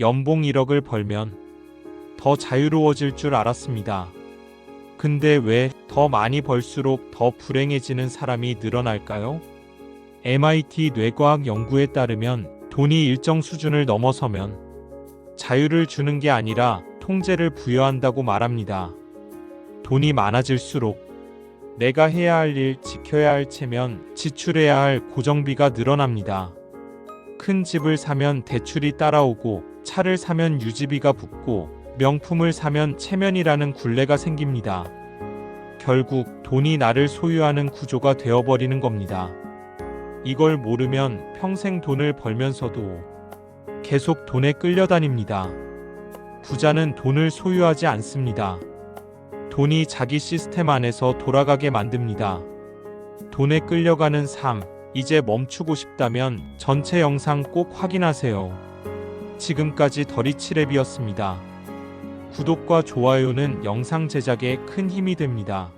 연봉 1억을 벌면 더 자유로워질 줄 알았습니다. 근데 왜 더 많이 벌수록 더 불행해지는 사람이 늘어날까요? MIT 뇌과학 연구에 따르면 돈이 일정 수준을 넘어서면 자유를 주는 게 아니라 통제를 부여한다고 말합니다. 돈이 많아질수록 내가 해야 할 일, 지켜야 할 체면, 지출해야 할 고정비가 늘어납니다. 큰 집을 사면 대출이 따라오고 차를 사면 유지비가 붙고 명품을 사면 체면이라는 굴레가 생깁니다. 결국 돈이 나를 소유하는 구조가 되어버리는 겁니다. 이걸 모르면 평생 돈을 벌면서도 계속 돈에 끌려다닙니다. 부자는 돈을 소유하지 않습니다. 돈이 자기 시스템 안에서 돌아가게 만듭니다. 돈에 끌려가는 삶, 이제 멈추고 싶다면 전체 영상 꼭 확인하세요. 지금까지 더리치랩이었습니다. 구독과 좋아요는 영상 제작에 큰 힘이 됩니다.